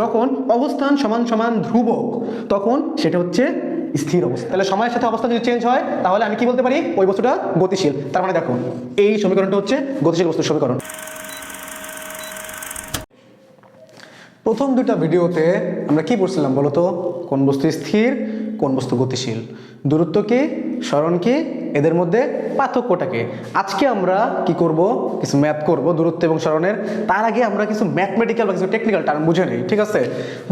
যখন অবস্থান সমান সমান ধ্রুবক, তখন সেটা হচ্ছে স্থির অবস্থা। তাহলে সময়ের সাথে অবস্থা যদি চেঞ্জ হয়, তাহলে আমি কি বলতে পারি? ওই বস্তুটা গতিশীল। তার মানে দেখো, এই সমীকরণটা হচ্ছে গতিশীল বস্তুর সমীকরণ। প্রথম দুটা ভিডিওতে আমরা কি পড়ছিলাম বলো তো কোন বস্তু স্থির, কোন বস্তু গতিশীল। দূরত্ব কি? স্মরণ কি? এদের মধ্যে পার্থক্যটাকে। আজকে আমরা কি করব? কিছু ম্যাথ করব, দূরত্ব এবং স্মরণের। তার আগে আমরা কিছু ম্যাথমেটিক্যাল বা কিছু টেকনিক্যাল টার্ম বুঝে নেই, ঠিক আছে?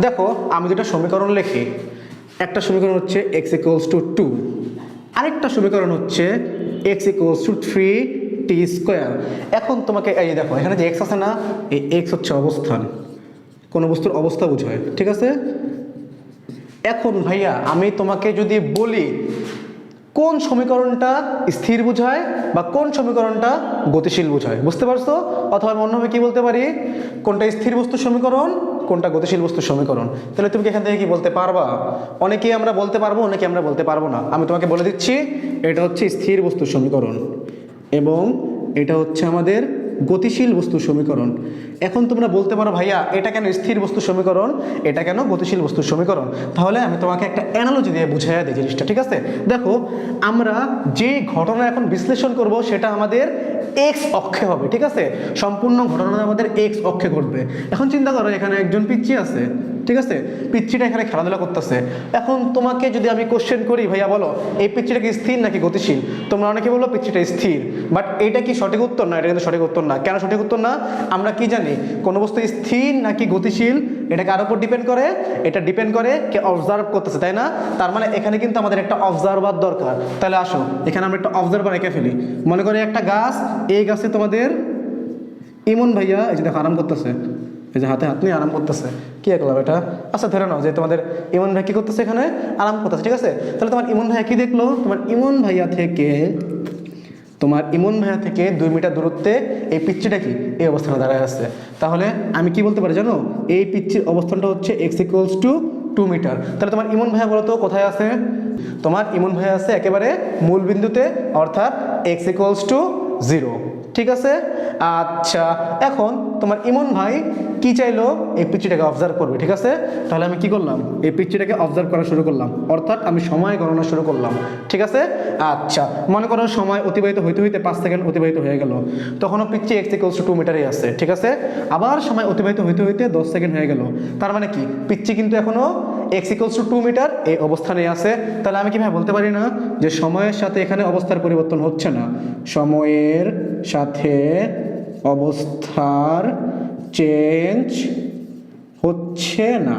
দেখো, আমি যেটা সমীকরণ লিখি। একটা সমীকরণ হচ্ছে এক্স ইকুয়ালস টু টু আরেকটা সমীকরণ হচ্ছে x equals to three t square এখন তোমাকে, এই দেখো, এখানে যে এক্স আছে না, এই এক্স হচ্ছে অবস্থান। কোনো বস্তুর অবস্থা বোঝায় ঠিক আছে? এখন ভাইয়া, আমি তোমাকে যদি বলি কোন সমীকরণটা স্থির বোঝায় বা কোন সমীকরণটা গতিশীল বোঝায়? বুঝতে পারছ? অথবা আমি অন্যভাবে কী বলতে পারি? কোনটা স্থির বস্তু সমীকরণ, কোনটা গতিশীল বস্তু সমীকরণ? তাহলে তুমি এখান থেকে কি বলতে পারবা? অনেকেই আমরা বলতে পারব অনেকে আমরা বলতে পারব না। আমি তোমাকে বলে দিচ্ছি, এটা হচ্ছে স্থির বস্তুর সমীকরণ এবং এটা হচ্ছে আমাদের গতিশীল বস্তু সমীকরণ। এখন তোমরা বলতে পারো, ভাইয়া, এটা কেন স্থির বস্তু সমীকরণ? এটা কেন গতিশীল বস্তু সমীকরণ? তাহলে আমি তোমাকে একটা অ্যানালজি দিয়ে বুঝাইয়া দিই জিনিসটা, ঠিক আছে? দেখো, আমরা যে ঘটনা এখন বিশ্লেষণ করব, সেটা আমাদের এক্স অক্ষে হবে, ঠিক আছে? সম্পূর্ণ ঘটনাটা আমাদের এক্স অক্ষে ঘটবে। এখন চিন্তা করো, এখানে একজন পিচ্ছি আছে। ঠিক আছে? পিচ্ছিটা এখানে খেলাধুলা করতেছে। এখন তোমাকে যদি আমি কোশ্চেন করি, ভাইয়া বলো, এই পিচ্ছিটা কি স্থির নাকি গতিশীল? তোমরা অনেকে বলল পিচ্ছিটা স্থির। বাট এটা কি সঠিক উত্তর না? এটা কিন্তু সঠিক উত্তর না। কেন সঠিক উত্তর না? আমরা কি জানি? কোনো বস্তু স্থির নাকি গতিশীল? এটা কার উপর ডিপেন্ড করে। এটা ডিপেন্ড করে কে অবজার্ভ করতেছে, তাই না? তার মানে এখানে কিন্তু আমাদের একটা অবজারভার দরকার। তাহলে আসো, এখানে আমরা একটা অবজারভার এঁকে ফেলি। মনে করি একটা গাছ, এই গাছে তোমাদের, ইমন ভাইয়া, এই যে দেখো, আরাম করতেছে। এই যে হাতে হাত নিয়ে আরাম করতেছে। কি একলাম এটা? আচ্ছা ধরে নাও যে তোমাদের ইমন ভাই কি করতেছে এখানে? আরাম করতেছে, ঠিক আছে? তাহলে তোমার ইমন ভাইয়া কি দেখল? তোমার ইমন ভাইয়া থেকে, তোমার ইমন ভাইয়া থেকে দুই মিটার দূরত্বে এই পিচ্ছিটা কি? এই অবস্থানে দাঁড়ায় আছে। তাহলে আমি কি বলতে পারি জানো? এই পিচ্ছির অবস্থানটা হচ্ছে x equals to two metre তাহলে তোমার ইমন ভাইয়া বলো তো কোথায় আছে? তোমার ইমন ভাইয়া আছে একেবারে মূল বিন্দুতে, অর্থাৎ এক্স ইকুয়ালস টু জিরো ঠিক আছে? আচ্ছা এখন তোমার ইমন ভাই কি চাইলো? এই পিচ্ছিটাকে অবজার্ভ করবে, ঠিক আছে? তাহলে আমি কি করলাম? এই পিচ্ছিটাকে অবজার্ভ করা শুরু করলাম। অর্থাৎ আমি সময় গণনা শুরু করলাম, ঠিক আছে? আচ্ছা মনে করো সময় অতিবাহিত হইতে হইতে পাঁচ সেকেন্ড অতিবাহিত হয়ে গেল। তখনও পিচ্ছি এক্স ইকুয়ালস টু মিটারই আছে, ঠিক আছে? আবার সময় অতিবাহিত হইতে হইতে দশ সেকেন্ড হয়ে গেল। তার মানে কি? পিচ্ছি কিন্তু এখনও এক্স ইকুয়ালস টু মিটার এই অবস্থানে আছে। তাহলে আমি কীভাবে বলতে পারি না যে সময়ের সাথে এখানে অবস্থার পরিবর্তন হচ্ছে না? সময়ের সাথে অবস্থার চেঞ্জ হচ্ছে না।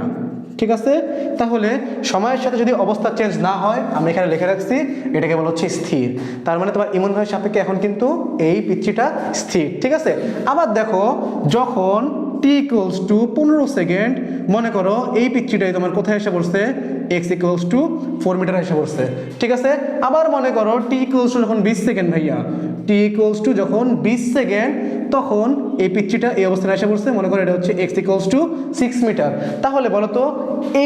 ঠিক আছে? তাহলে সময়ের সাথে যদি অবস্থা চেঞ্জ না হয় আমি এখানে লিখে রাখছি, এটাকে বলা হচ্ছে স্থির। তার মানে তোমার ইমন ভাইয়ের সাপেক্ষে এখন কিন্তু এই পিচ্ছিটা স্থির। ঠিক আছে? আবার দেখো, যখন টি ইকুয়ালস টু পনেরো সেকেন্ড মনে করো এই পিচ্ছিটাই তোমার কোথায় এসে পড়ছে? X equals to four metre এসে পড়ছে। ঠিক আছে? আবার মনে করো টি ইকুয়ালস টু যখন বিশ সেকেন্ড ভাইয়া টি ইকুয়ালস টু যখন বিশ সেকেন্ড তখন এই পিচ্ছিটা এই অবস্থানে এসে পড়ছে। মনে করো এটা হচ্ছে x equals to six metre তাহলে বলো তো,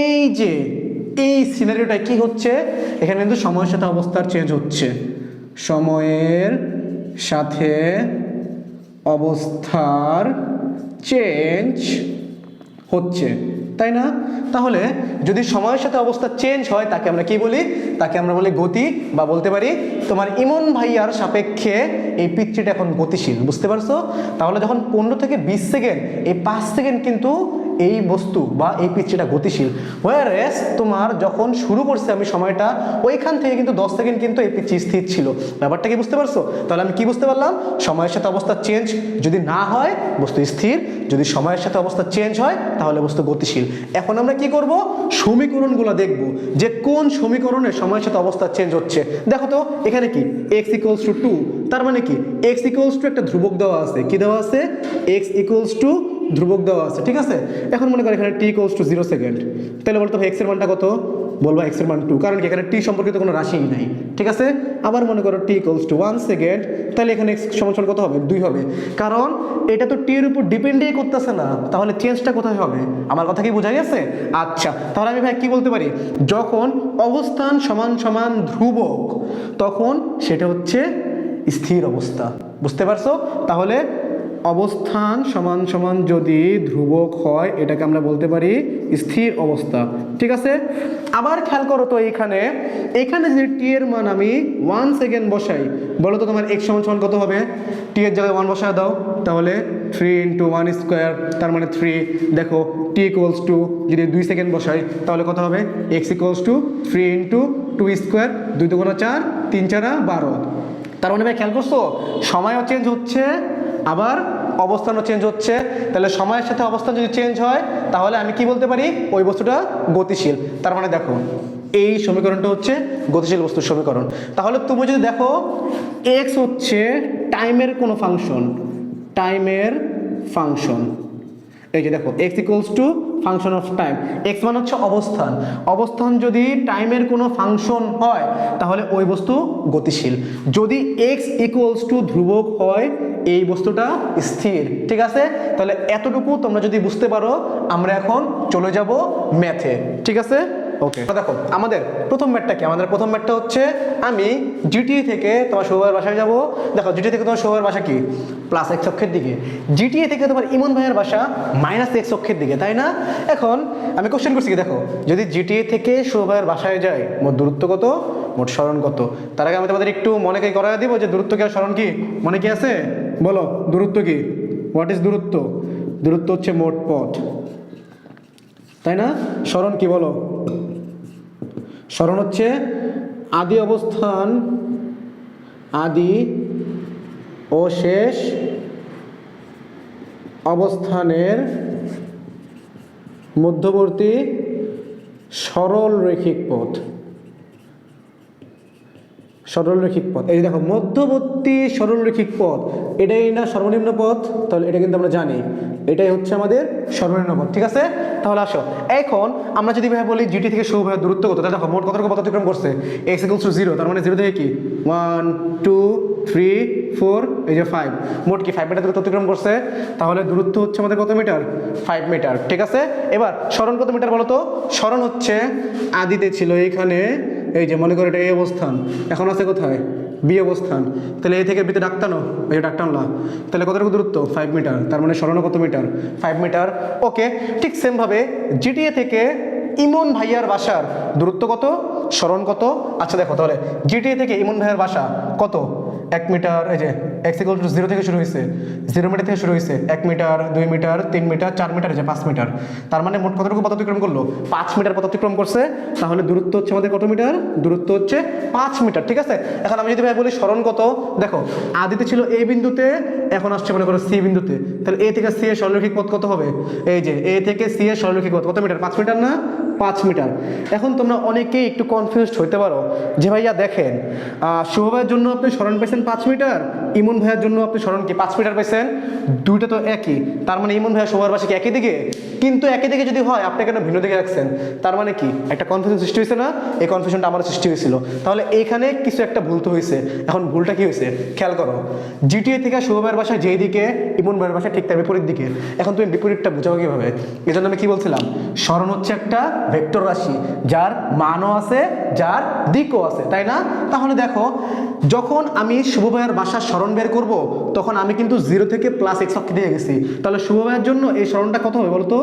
এই যে, এই সিনারিওটা কি হচ্ছে? এখানে কিন্তু সময়ের সাথে অবস্থার চেঞ্জ হচ্ছে। সময়ের সাথে অবস্থার চেঞ্জ হচ্ছে, তাই না? তাহলে যদি সময়ের সাথে অবস্থা চেঞ্জ হয়, তাকে আমরা কি বলি? তাকে আমরা বলি গতি, বা বলতে পারি তোমার ইমন ভাইয়ার সাপেক্ষে এই পিকচারটা এখন গতিশীল, বুঝতে পারছ? তাহলে যখন পনেরো থেকে বিশ সেকেন্ড, এই পাঁচ সেকেন্ড কিন্তু এই বস্তু বা এই পিচ্ছিটা গতিশীল। ওয়ারেস তোমার যখন শুরু করছে আমি সময়টা, ওইখান থেকে কিন্তু দশ সেকেন্ড কিন্তু এই পিচ্ছি স্থির ছিল। ব্যাপারটা কি বুঝতে পারছ? তাহলে আমি কি বুঝতে পারলাম? সময়ের সাথে অবস্থা চেঞ্জ যদি না হয়, বস্তু স্থির। যদি সময়ের সাথে অবস্থা চেঞ্জ হয়, তাহলে বস্তু গতিশীল। এখন আমরা কি করব? সমীকরণগুলো দেখব যে কোন সমীকরণে সময়ের সাথে অবস্থা চেঞ্জ হচ্ছে। দেখো তো, এখানে কি? এক্স ইকুয়ালস টু টু তার মানে কি? এক্স ইকুয়ালস টু একটা ধ্রুবক দেওয়া আছে। কি দেওয়া আছে? এক্স ইকুয়ালস টু ধ্রুবক দেওয়া আছে, ঠিক আছে? এখন মনে করো এখানে t equals to zero second তাহলে বলতো এক্সের মানটা কত? বলব এক্সের মান টু কারণ কি এখানে টি সম্পর্কিত কোনো রাশিই নাই, ঠিক আছে? আবার মনে করো t equals to one second তাহলে এখানে এক্স সমান কত হবে? দুই হবে। কারণ এটা তো টির উপর ডিপেন্ডই করতেছে না, তাহলে চেঞ্জটা কোথায় হবে? আমার কথা কি বোঝা গেছে? আচ্ছা তাহলে আমি ভাই কি বলতে পারি? যখন অবস্থান সমান সমান ধ্রুবক, তখন সেটা হচ্ছে স্থির অবস্থা, বুঝতে পারছ? তাহলে অবস্থান সমান সমান যদি ধ্রুবক হয়, এটাকে আমরা বলতে পারি স্থির অবস্থা। ঠিক আছে? আবার খেয়াল করো তো এইখানে। এখানে যদি টি এর মান আমি ওয়ান সেকেন্ড বসাই, বলো তো তোমার এক সমান সমান কত হবে? টি এর জায়গায় ওয়ান বসায় দাও, তাহলে থ্রি ইন্টু ওয়ান স্কোয়ার তার মানে থ্রি দেখো টি ইকুয়ালস টু যদি দুই সেকেন্ড বসাই, তাহলে কত হবে? X equals to three into two square দুই দুগুণা চার, তিন চারা বারো। তার মানে ভাই, খেয়াল করছ? সময়ও চেঞ্জ হচ্ছে আবার অবস্থানও চেঞ্জ হচ্ছে। তাহলে সময়ের সাথে অবস্থান যদি চেঞ্জ হয়, তাহলে আমি কি বলতে পারি? ওই বস্তুটা গতিশীল। তার মানে দেখো, এই সমীকরণটা হচ্ছে গতিশীল বস্তুর সমীকরণ। তাহলে তুমি যদি দেখো এক্স হচ্ছে টাইমের কোনো ফাংশন টাইমের ফাংশন এই যে দেখো x equals to function of time x মানে হচ্ছে অবস্থান। অবস্থান যদি টাইমের কোনো ফাংশন হয়, তাহলে ওই বস্তু গতিশীল। যদি এক্স ইকুয়ালস টু ধ্রুবক হয় এই বস্তুটা স্থির ঠিক আছে? তাহলে এতটুকু তোমরা যদি বুঝতে পারো আমরা এখন চলে যাব ম্যাথে ঠিক আছে? ওকে দেখো আমাদের প্রথম ম্যাটটা কি? আমাদের প্রথম ম্যাটটা হচ্ছে আমি জিটি থেকে তোমার সৌভার বাসায় যাব। দেখো জিটি থেকে তোমার সৌভার বাসা কি? প্লাস এক্স অক্ষের দিকে। জিটিএ থেকে তোমার ইমন ভাইয়ের বাসা মাইনাস এক্স অক্ষের দিকে তাই না? এখন আমি কোশ্চেন করছি কি? দেখো যদি জিটিএ থেকে সৌভাইয়ের বাসায় যায় মোট দূরত্ব কত? মোট স্মরণ কত? তার আগে আমি তোমাদের একটু মনে কি করা দিব যে দূরত্ব কি আর স্মরণ কি? মনে কি আছে? বলো, দূরত্ব কি? হোয়াট ইজ দূরত্ব? দূরত্ব হচ্ছে মোট পথ। তাই না? স্মরণ কি বলো? স্মরণ হচ্ছে আদি অবস্থান, আদি ও শেষ অবস্থানের মধ্যবর্তী সরল রৈখিক পথ। সরলরৈখিক পথ এই দেখো, মধ্যবর্তী সরলরৈখিক পথ এটাই না সর্বনিম্ন পথ তাহলে এটা কিন্তু আমরা জানি। এটাই হচ্ছে আমাদের সর্বনিম্ন পথ ঠিক আছে? তাহলে আসো। এখন আমরা যদি ভাই বলি জিটি থেকে সৌ ভাইয়ের দূরত্ব কত? তাহলে দেখো, মোট কত রকম পথ অতিক্রম করছে? এক্স ইকুয়ালস টু জিরো তার মানে জিরো থেকে কি? ওয়ান টু থ্রি ফোর এই যে ফাইভ মোট কি ফাইভ মিটার দূরত্ব অতিক্রম করছে? তাহলে দূরত্ব হচ্ছে আমাদের কত মিটার ফাইভ মিটার ঠিক আছে? এবার, স্মরণ কত মিটার বলো তো স্মরণ হচ্ছে, আদিতে ছিল এইখানে এই যে মনে করো এটা এই অবস্থান, এখন আছে কোথায়? বি অবস্থান। তাহলে এ থেকে বিতে ডাক্তানো এই যে ডাক্তানলা তাহলে কতটুকু দূরত্ব? ফাইভ মিটার তার মানে সরানো কত মিটার ফাইভ মিটার ওকে ঠিক সেমভাবে জিটিএ থেকে ইমন ভাইয়ার বাসার দূরত্ব কত? স্মরণ কত? আচ্ছা দেখো তাহলে জিটিএ থেকে ইমন ভাইয়ার বাসা কত? এক মিটার এই যে এক্স ইকুয়াল টু জিরো থেকে শুরু হয়েছে জিরো মিটার থেকে শুরু হয়েছে এক মিটার দুই মিটার তিন মিটার চার মিটার যে পাঁচ মিটার। তার মানে মোট কতটুকু পথ অতিক্রম করল? পাঁচ মিটার পথ অতিক্রম করছে তাহলে দূরত্ব হচ্ছে আমাদের কত মিটার? দূরত্ব হচ্ছে পাঁচ মিটার ঠিক আছে? এখন আমি যদি ভাই বলি স্মরণ কত? দেখো আদিতে ছিল এই বিন্দুতে এখন আসছে মনে করো সি বিন্দুতে। তাহলে এ থেকে সি এর সরলরৈখিক পথ কত হবে? এই যে এ থেকে সি এর সরলরৈখিক পথ কত মিটার? পাঁচ মিটার না? পাঁচ মিটার। এখন তোমরা অনেকেই একটু কনফিউজড হইতে পারো যে ভাইয়া দেখেন আহ, শুভ ভাইয়ের জন্য আপনি স্মরণ পেয়েছেন পাঁচ মিটার। ইমন ভাইয়ের জন্য আপনি স্মরণ কি? পাঁচ মিটার পেয়েছেন দুইটা তো একই। তার মানে ইমন ভাইয়া শুভর বাসা একই দিকে? কিন্তু একই দিকে যদি হয়, আপনি কেন ভিন্ন দিকে রাখছেন? তার মানে কি? একটা কনফিউশন সৃষ্টি হয়েছে না? এই কনফিউশনটা আমার সৃষ্টি হয়েছিল। তাহলে এখানে কিছু একটা ভুল তো হয়েছে। এখন ভুলটা কি হয়েছে? খেয়াল করো। জিটিএ থেকে শুভ ভাইয়ের বাসা যেই দিকে, ইমন ভাইয়ের বাসা ঠিক তার বিপরীত দিকে। এখন তুমি বিপরীতটা বুঝাবো কীভাবে? এই জন্য আমি কি বলছিলাম? স্মরণ হচ্ছে একটা ভেক্টর রাশি। যার মানও আছে, যার দিকও আছে। তাই না? তাহলে দেখো, যখন আমি শুভ ভাইয়ের বাসার স্মরণ বের করব? তখন আমি কিন্তু জিরো থেকে প্লাস এক্স অক্ষে দিয়ে গেছি। তাহলে শুভ ভাইয়ের জন্য এই স্মরণটা কত হবে বলতো?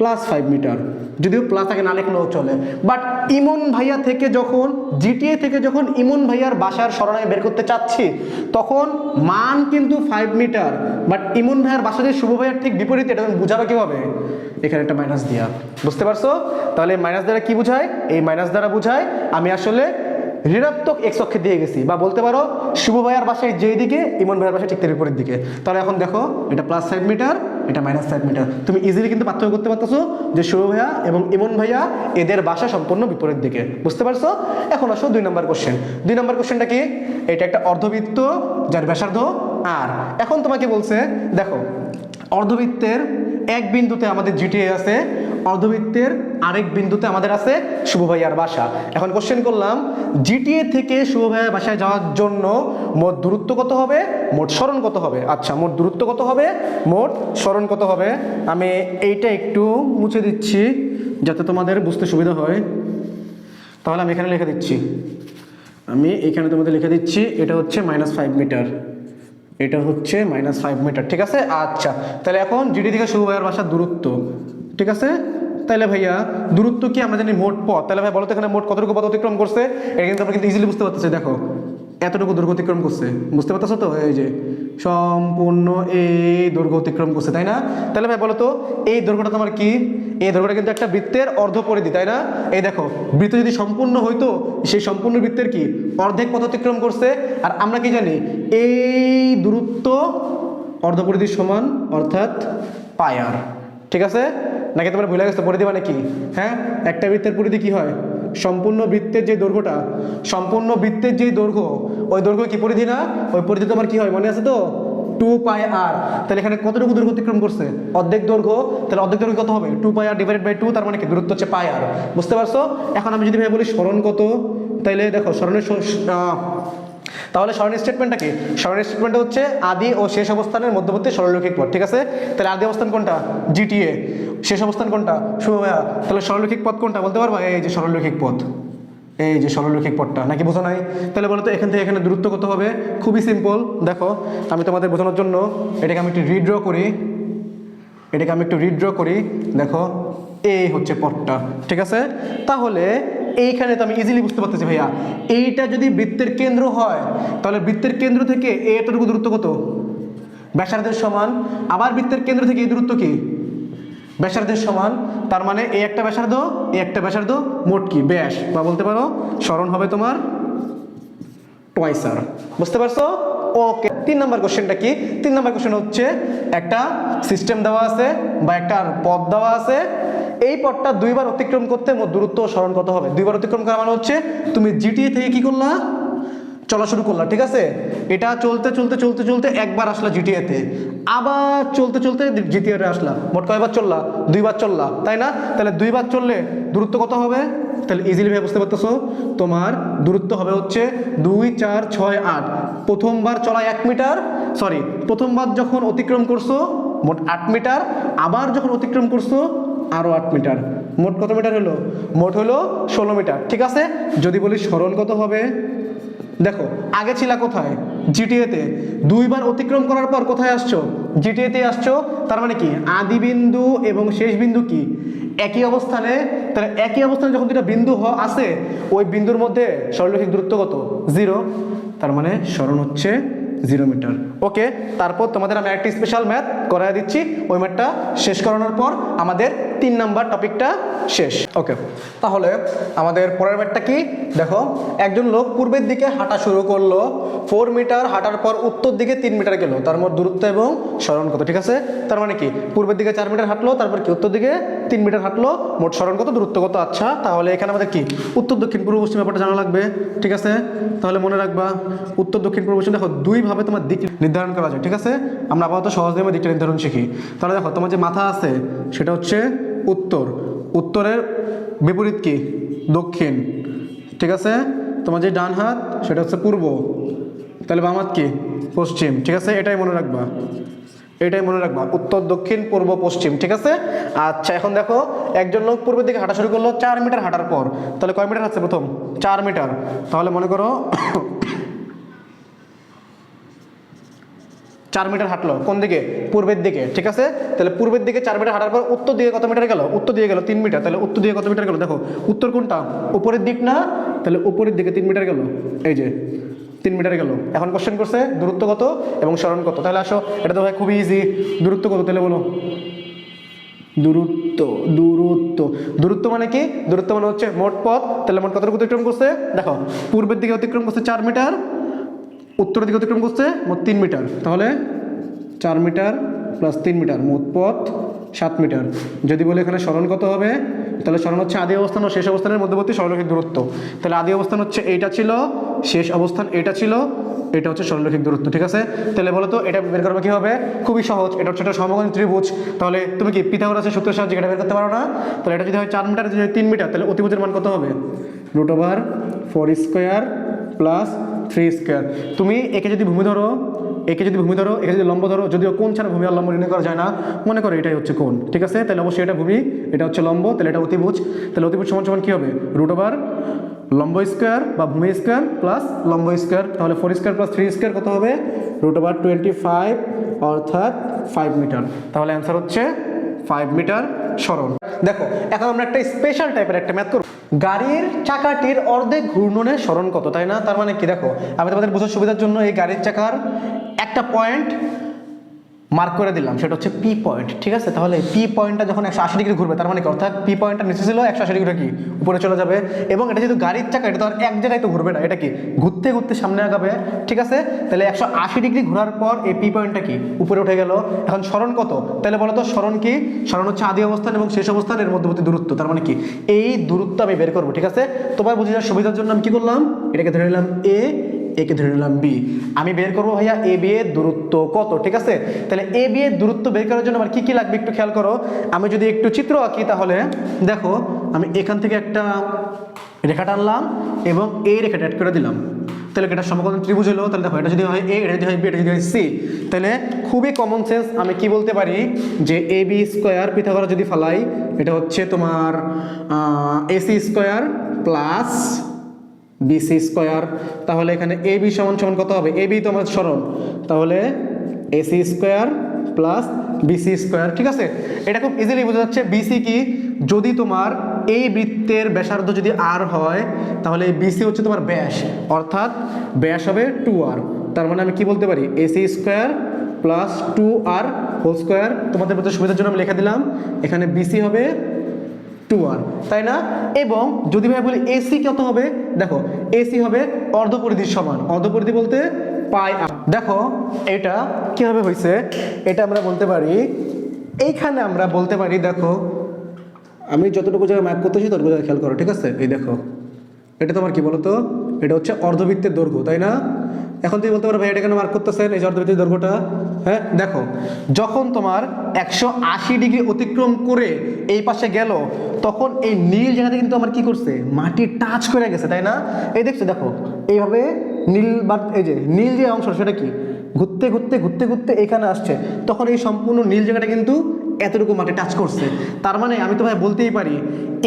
প্লাস ফাইভ মিটার যদিও প্লাস আগে না লেখলেও চলে। বাট ইমন ভাইয়া থেকে যখন জিটিএ থেকে যখন ইমন ভাইয়ার বাসার স্মরণায় বের করতে চাচ্ছি, তখন মান কিন্তু ফাইভ মিটার বাট ইমন ভাইয়ার বাসা যে শুভ ভাইয়ার ঠিক বিপরীতে, এটা তুমি বুঝাবে কীভাবে? এখানে একটা মাইনাস দিয়া। বুঝতে পারছ? তাহলে মাইনাস দ্বারা কি বোঝায়? এই মাইনাস দ্বারা বোঝায়, আমি আসলে ঋণাত্মক এক অক্ষে দিয়ে গেছি। বা বলতে পারো, শুভ ভাইয়ার বাসায় যেই দিকে, ইমন ভাইয়ার বাসায় ঠিক তার বিপরীত দিকে। তাহলে এখন দেখো, এটা প্লাস ফাইভ মিটার এটা মাইনাস সাইড মিটার তুমি ইজিলি কিন্তু পার্থক্য করতে পারতেছো যে শুভ ভাইয়া এবং ইমন ভাইয়া এদের বাসা সম্পূর্ণ বিপরীত দিকে। বুঝতে পারছ? এখন আসো দুই নম্বর কোশ্চেন দুই নম্বর কোশ্চেনটা কি? এটা একটা অর্ধবৃত্ত, যার ব্যাসার্ধ আর এখন তোমাকে বলছে, দেখো, অর্ধবৃত্তের এক বিন্দুতে আমাদের জিটিএ আছে অর্ধবৃত্তের আরেক বিন্দুতে আমাদের আছে শুভ ভাইয়ার বাসা। এখন কোশ্চেন করলাম জিটিএ থেকে শুভ ভাইয়ার বাসায় যাওয়ার জন্য মোট দূরত্ব কত হবে? মোট স্মরণ কত হবে? আচ্ছা মোট দূরত্ব কত হবে? মোট স্মরণ কত হবে? আমি এইটা একটু মুছে দিচ্ছি যাতে তোমাদের বুঝতে সুবিধা হয়। তাহলে আমি এখানে লিখে দিচ্ছি। আমি এখানে তোমাদের লিখে দিচ্ছি, এটা হচ্ছে মাইনাস ফাইভ মিটার এটা হচ্ছে মাইনাস ফাইভ মিটার ঠিক আছে? আচ্ছা তাহলে এখন জিডি থেকে শুভ ভাইয়ার বাসার দূরত্ব। ঠিক আছে? তাহলে ভাইয়া, দূরত্ব কি আমরা জানি মোট পথ? তাহলে ভাই বলো তো এখানে মোট কতটুকু পথ অতিক্রম করছে? এটা কিন্তু আমরা কিন্তু ইজিলি বুঝতে পারতেছি, দেখো। এতটুকু দৈর্ঘ্য অতিক্রম করছে। বুঝতে পারতেছো তো? এই যে, সম্পূর্ণ এই দৈর্ঘ্য অতিক্রম করছে, তাই না? তাহলে ভাই বলো তো, এই দৈর্ঘ্যটা তোমার কি? এই দৈর্ঘ্যটা কিন্তু একটা বৃত্তের অর্ধ পরিধি তাই না? এই দেখো, বৃত্ত যদি সম্পূর্ণ হইতো, সেই সম্পূর্ণ বৃত্তের কি? অর্ধেক পথ অতিক্রম করছে। আর আমরা কি জানি? এই দূরত্ব অর্ধপরিধির সমান, অর্থাৎ পায়ার ঠিক আছে? নাকি তোমরা ভুলে গেছো পরিধি মানে কি হ্যাঁ? একটা বৃত্তের পরিধি কি হয়? সম্পূর্ণ বৃত্তের যে দৈর্ঘ্যটা, সম্পূর্ণ বৃত্তের যে দৈর্ঘ্য, ওই দৈর্ঘ্য কি পরিধি না? ওই পরিধি তোমার কি হয়, মনে আছে তো? Two pi r. তাহলে এখানে কতটুকু দৈর্ঘ্য অতিক্রম করছে? অর্ধেক দৈর্ঘ্য, তাহলে অর্ধেক দৈর্ঘ্য কত হবে? Two pi r divided by two তার মানে কি? দূরত্ব হচ্ছে পাই আর। বুঝতে পারছ? এখন আমি যদি ভাই বলি, স্মরণ কত? তাইলে দেখো, স্মরণের তাহলে স্মরণের স্টেটমেন্টটা কি? স্মরণের স্টেটমেন্টটা হচ্ছে আদি ও শেষ অবস্থানের মধ্যবর্তী সরলরৈখিক পথ ঠিক আছে? তাহলে আদি অবস্থান কোনটা? জিটিএ শেষ অবস্থান কোনটা? শুভ ভাইয়া, তাহলে সরলরৈখিক পথ কোনটা? বলতে পারবা? এই যে সরলরৈখিক পথ এই যে সরলরৈখিক পথটা নাকি বোঝো নাই? তাহলে বলো তো, এখান থেকে এখানে দূরত্ব কত হবে? খুবই সিম্পল দেখো, আমি তোমাদের বোঝানোর জন্য এটাকে আমি একটু রিড্র করি। এটাকে আমি একটু রিড্র করি। দেখো, এই হচ্ছে পথটা ঠিক আছে? তাহলে এইখানে তো আমি ইজিলি বুঝতে পারতেছি ভাইয়া। এইটা যদি বৃত্তের কেন্দ্র হয়, তাহলে বৃত্তের কেন্দ্র থেকে এতটুকু দূরত্ব কত? ব্যাসার্ধের সমান, আবার বৃত্তের কেন্দ্র থেকে এই দূরত্ব কি? ব্যাসার্ধের সমান, তার মানে এই একটা ব্যাসার্ধ এই একটা ব্যাসার্ধ, মোট কি? ব্যাস। বা বলতে পারো, স্মরণ হবে তোমার টয়েসার বুঝতে পারছ? ওকে তিন নম্বর কোশ্চেনটা কি? তিন নম্বর কোশ্চেন হচ্ছে, একটা সিস্টেম দেওয়া আছে বা একটা পথ দেওয়া আছে এই পথটা দুইবার অতিক্রম করতে মোট দূরত্ব স্মরণ কত হবে। দুইবার অতিক্রম করা মানে হচ্ছে তুমি জিটিএ থেকে কি করলা? চলা শুরু করলা, ঠিক আছে? এটা চলতে চলতে চলতে চলতে একবার আসলা জিটিএতে আবার চলতে চলতে জিটিএতে আসলা। মোট কয়বার চললা? দুইবার চললা, তাই না? তাহলে দুইবার চললে দূরত্ব কত হবে? তাহলে ইজিলি ভাবে বুঝতে পারতেছো? তোমার দূরত্ব হবে হচ্ছে দুই, চার, ছয়, আট। প্রথমবার চলা এক মিটার সরি প্রথমবার যখন অতিক্রম করছ, মোট আট মিটার। আবার যখন অতিক্রম করছ আরও আট মিটার। মোট কত মিটার হলো? মোট হলো ষোলো মিটার। ঠিক আছে? যদি বলি সরল কত হবে? দেখো, আগে ছিল কোথায়? জিটিএতে দুইবার অতিক্রম করার পর কোথায় আসছো? জিটিএতে আসছো। তার মানে কি? আদি বিন্দু এবং শেষ বিন্দু কি? একই অবস্থানে, তাহলে একই অবস্থানে যখন দুটা বিন্দু আছে, ওই বিন্দুর মধ্যে সরলরৈখিক দূরত্ব কত? জিরো। তার মানে স্মরণ হচ্ছে জিরো মিটার। ওকে, তারপর তোমাদের আমি একটি স্পেশাল ম্যাথ করাই দিচ্ছি। ওই ম্যাথটা শেষ করানোর পর আমাদের তিন নাম্বার টপিকটা শেষ। ওকে, তাহলে আমাদের পরের ম্যাথটা কি? দেখো, একজন লোক পূর্বের দিকে হাঁটা শুরু করল ফোর মিটার হাঁটার পর উত্তর দিকে তিন মিটার গেল। তার মোট দূরত্ব এবং স্মরণ কত, ঠিক আছে? তার মানে কি? পূর্বের দিকে চার মিটার হাঁটলো, তারপর কি? উত্তর দিকে তিন মিটার হাঁটলো, মোট স্মরণ কত, দূরত্ব কত? আচ্ছা তাহলে এখানে আমাদের কি? উত্তর, দক্ষিণ, পূর্ব, পশ্চিম ব্যাপারটা জানা লাগবে, ঠিক আছে? তাহলে মনে রাখবা, উত্তর, দক্ষিণ, পূর্ব, পশ্চিম দেখো দুইভাবে তোমার দিক নির্ধারণ করা যায়, ঠিক আছে? আমরা আপাতত সহজ নিয়মে দিকটা নির্ধারণ শিখি। তাহলে দেখো, তোমার যে মাথা আছে, সেটা হচ্ছে উত্তর। উত্তরের বিপরীত কি? দক্ষিণ। ঠিক আছে? তোমার যে ডান হাত, সেটা হচ্ছে পূর্ব। তাহলে বাম হাত কি? পশ্চিম। ঠিক আছে? এটাই মনে রাখবা। এটাই মনে রাখবা। উত্তর, দক্ষিণ, পূর্ব, পশ্চিম। ঠিক আছে? আচ্ছা এখন দেখো, একজন লোক পূর্বের দিকে হাঁটা শুরু করল চার মিটার হাঁটার পর। তাহলে কয় মিটার আছে প্রথম? চার মিটার। তাহলে মনে করো চার মিটার হাঁটলো। কোন দিকে? পূর্বের দিকে, ঠিক আছে? তাহলে পূর্বের দিকে চার মিটার হাঁটার পর উত্তর দিকে কত মিটার গেল? উত্তর দিকে গেল তিন মিটার তাহলে উত্তর দিকে কত মিটার গেল? দেখো, উত্তর কোনটা? উপরের দিক না? তাহলে উপরের দিকে তিন মিটার গেল। এই যে, তিন মিটার গেল। এখন কোশ্চেন করছে, দূরত্ব কত এবং স্মরণ কত? তাহলে আসো, এটা তো ভাই খুবই ইজি দূরত্ব কত? তাহলে বলো। দূরত্ব দূরত্ব। দূরত্ব মানে কি? দূরত্ব মানে হচ্ছে মোট পথ। তাহলে মোট কতটুকু অতিক্রম করছে? দেখো, পূর্বের দিকে অতিক্রম করছে চার মিটার উত্তরের দিকে অতিক্রম করছে মোট তিন মিটার। তাহলে চার মিটার প্লাস তিন মিটার, মোট পথ সাত মিটার। যদি বলি এখানে স্মরণ কত হবে? তাহলে স্মরণ হচ্ছে আদি অবস্থান ও শেষ অবস্থানের মধ্যবর্তী সরলরৈখিক দূরত্ব। তাহলে আদি অবস্থান হচ্ছে এইটা ছিল, শেষ অবস্থান এটা ছিল, এটা হচ্ছে সরলরৈখিক দূরত্ব, ঠিক আছে? তাহলে বলো তো, এটা বের করবে কি হবে খুবই সহজ, এটা হচ্ছে একটা সমকোণী ত্রিভুজ। তাহলে তুমি কি পিথাগোরাসের সূত্রের সাহায্যে এটা বের করতে পারো না? তাহলে এটা যদি হয় চার মিটার যদি তিন মিটার, তাহলে অতিভুজের মান কত হবে? Root over four square plus three square তুমি একে যদি ভূমি ধরো, একে যদি ভূমি ধরো, একে যদি লম্ব ধরো, যদিও কোন ছাড়া ভূমি আর নির্ণয় করা যায় না, মনে করো এটাই হচ্ছে কোন ঠিক আছে? তাহলে অবশ্যই এটা ভূমি, এটা হচ্ছে লম্ব, তাহলে এটা অতিভুজ। তাহলে অতিভুজ সমান সমান কী হবে? রুট ওভার লম্ব স্কোয়ার বা ভূমি স্কোয়ার প্লাস লম্ব স্কোয়ার তাহলে four square plus three square কত হবে? রুট ওভার টোয়েন্টি ফাইভ অর্থাৎ ফাইভ মিটার তাহলে অ্যান্সার হচ্ছে ফাইভ মিটার সরণ। দেখো, এখন আমরা একটা স্পেশাল টাইপের একটা ম্যাথ করব। গাড়ির চাকাটির অর্ধেক ঘূর্ণনের সরণ কত, তাই না? তার মানে কি দেখো, আমি তোমাদের বোঝার সুবিধার জন্য এই গাড়ির চাকার একটা পয়েন্ট মার্ক করে দিলাম, সেটা হচ্ছে পি পয়েন্ট ঠিক আছে? তাহলে পি পয়েন্টটা যখন একশো আশি ডিগ্রি ঘুরবে, তার মানে কি? অর্থাৎ পি পয়েন্টটা নিচে ছিল, একশো আশি ডিগ্রি কি? উপরে চলে যাবে। এবং এটা যেহেতু গাড়ির চাকা, এটা তো আর এক জায়গায় তো ঘুরবে না, এটা কি? ঘুরতে ঘুরতে সামনে আগাবে, ঠিক আছে? তাহলে একশো আশি ডিগ্রি ঘোরার পর এই পি পয়েন্টটা কি? উপরে উঠে গেল। এখন স্মরণ কত? তাহলে বলো তো স্মরণ কি? স্মরণ হচ্ছে আদি অবস্থান এবং শেষ অবস্থান, এর মধ্যবর্তী দূরত্ব, তার মানে কি? এই দূরত্ব আমি বের করব, ঠিক আছে? তোমার বুঝে যাওয়ার সুবিধার জন্য আমি কি করলাম? এটাকে ধরে নিলাম এ একে ধরে নিলাম বি আমি বের করব ভাইয়া এ বি এর দূরত্ব কত, ঠিক আছে? তাহলে এ বি এর দূরত্ব বের করার জন্য আমার কি কি লাগবে একটু খেয়াল করো। আমি যদি একটু চিত্র আঁকি তাহলে, দেখো, আমি এখান থেকে একটা রেখা টানলাম এবং এই রেখাটা অ্যাড করে দিলাম। তাহলে এটা সমকোণ ত্রিভুজ হলো, তাহলে দেখো, এটা যদি হয় এ এটা যদি হয় বি এটা যদি হয় সি তাহলে খুবই কমন সেন্স আমি কি বলতে পারি যে এ বি স্কোয়ার পিথাগোরাস যদি ফালাই, এটা হচ্ছে তোমার AC square plus BC square, তাহলে এখানে এ বি সমান সমান কত হবে? এ বি তো আমার সরল তাহলে AC square plus BC square, ঠিক আছে? এটা খুব ইজিলি বোঝা যাচ্ছে, বিসি কি? যদি তোমার এই বৃত্তের ব্যাসার্ধ যদি আর হয়, তাহলে বিসি হচ্ছে তোমার ব্যাস। অর্থাৎ ব্যাস হবে টু আর তার মানে আমি কি বলতে পারি? AC square plus two r whole square তোমাদের প্রতি সুবিধার জন্য আমি লিখে দিলাম, এখানে বিসি হবে টু আর তাই না? এবং যদি ভাই বলি এসি কত হবে? দেখো এসি হবে অর্ধপরিধির সমান। অর্ধপরিধি বলতে পাই আর দেখো, এটা কীভাবে হয়েছে এটা আমরা বলতে পারি, এইখানে আমরা বলতে পারি, দেখো, আমি যতটুকু জায়গায় ম্যাপ করতেছি, ততটুকু জায়গায় খেয়াল করো, ঠিক আছে? এই দেখো, এটা তোমার কি বলতো? এটা হচ্ছে অর্ধবৃত্তের দৈর্ঘ্য, তাই না? এখন তুমি বলতে পারো, ভাই, এটা কেন মার্ক করতেছেন? এই যে অর্ধবৃত্তের দৈর্ঘ্যটা হ্যাঁ দেখো, যখন তোমার একশো আশি ডিগ্রি অতিক্রম করে এই পাশে গেল, তখন এই নীল জায়গাতে কিন্তু আমার কি করছে? মাটি টাচ করে গেছে, তাই না? এই দেখছ, দেখো, এইভাবে নীল বা এই যে নীল যে অংশ, সেটা কি? ঘুরতে ঘুরতে ঘুরতে ঘুরতে এখানে আসছে। তখন এই সম্পূর্ণ নীল জায়গাটা কিন্তু এতটুকু মাটি টাচ করছে। তার মানে আমি তো ভাই বলতেই পারি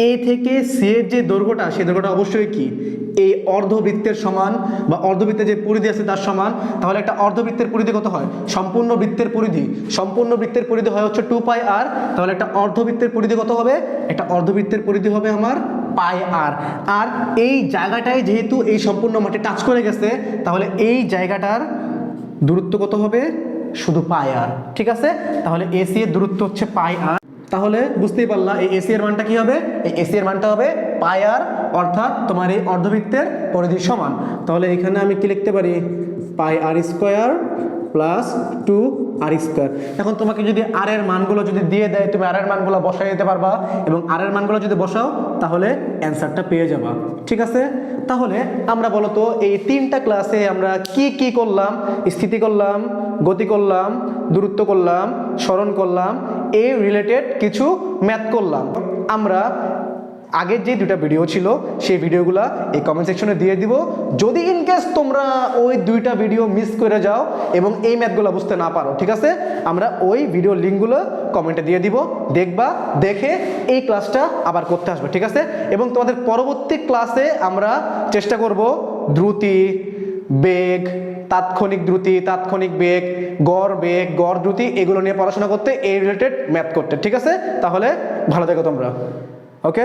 এ থেকে সি এর যে দৈর্ঘ্যটা, সেই দৈর্ঘ্যটা অবশ্যই কি? এই অর্ধবৃত্তের সমান বা অর্ধবৃত্তের যে পরিধি আছে তার সমান। তাহলে একটা অর্ধবৃত্তের পরিধি কত হয়? সম্পূর্ণ বৃত্তের পরিধি। সম্পূর্ণ বৃত্তের পরিধি হয় হচ্ছে টু পাই আর তাহলে একটা অর্ধবৃত্তের পরিধি কত হবে? একটা অর্ধবৃত্তের পরিধি হবে আমার পাই আর আর এই জায়গাটায় যেহেতু এই সম্পূর্ণ মাটি টাচ করে গেছে, তাহলে এই জায়গাটার দূরত্ব কত হবে? শুধু পাই আর। ঠিক আছে? তাহলে এসি এর দূরত্ব হচ্ছে পাই আর। তাহলে বুঝতেই পারলা, এই এসি এর মানটা কি হবে? এই এসি এর মানটা হবে পাই আর, অর্থাৎ তোমার এই অর্ধবৃত্তের পরিধি সমান। তাহলে এখানে আমি কি লিখতে পারি? Pi r square plus two r square. এখন তোমাকে যদি আর এর মানগুলো যদি দিয়ে দেয়, তুমি আর এর মানগুলো বসাই দিতে পারবা এবং আর এর মানগুলো যদি বসাও, তাহলে অ্যান্সারটা পেয়ে যাবা। ঠিক আছে? তাহলে আমরা বলতো এই তিনটা ক্লাসে আমরা কি কি করলাম? স্থিতি করলাম, গতি করলাম, দূরত্ব করলাম, স্মরণ করলাম এই রিলেটেড কিছু ম্যাথ করলাম। আমরা আগের যে দুটা ভিডিও ছিল, সেই ভিডিওগুলো এই কমেন্ট সেকশনে দিয়ে দিব। যদি ইন কেস তোমরা ওই দুইটা ভিডিও মিস করে যাও এবং এই ম্যাথগুলো বুঝতে না পারো, ঠিক আছে? আমরা ওই ভিডিও লিঙ্কগুলো কমেন্টে দিয়ে দিব। দেখবা, দেখে এই ক্লাসটা আবার করতে আসবে, ঠিক আছে? এবং তোমাদের পরবর্তী ক্লাসে আমরা চেষ্টা করব দ্রুতি, বেগ, তাৎক্ষণিক দ্রুতি, তাৎক্ষণিক বেগ, গড় বেগ, গড় দ্রুতি, এগুলো নিয়ে পড়াশোনা করতে এই রিলেটেড ম্যাথ করতে, ঠিক আছে? তাহলে ভালো থেকো তোমরা। ওকে